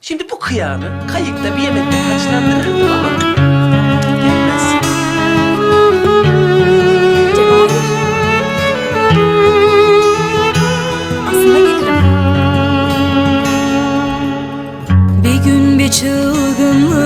Şimdi bu kıyağını kayıkta bir yemekte taçlandırırdım ama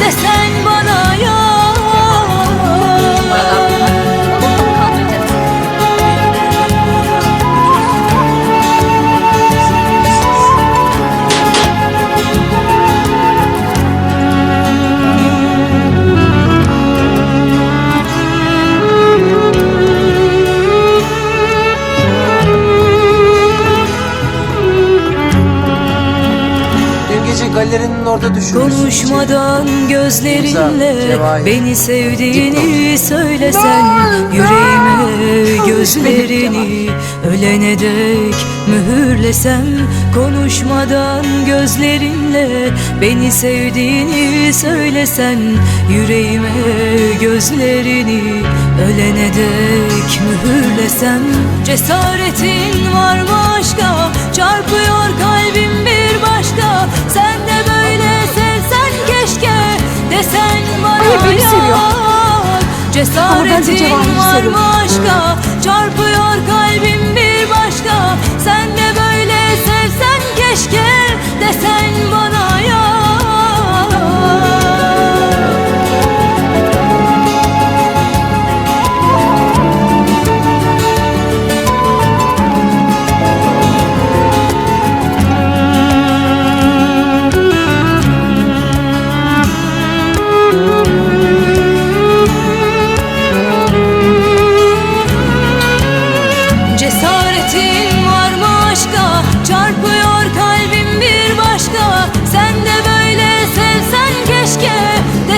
Desen bana yar Galerinin orada düşürmüşsün. Konuşmadan gözlerinle Cevahir. beni sevdiğini söylesen Yüreğime gözlerini ölene dek mühürlesem Konuşmadan gözlerinle beni sevdiğini söylesen Yüreğime gözlerini ölene dek mühürlesem Cesaretin var mı aşka çarpıyor kalbim Cesaretin var mı aşka çarpıyor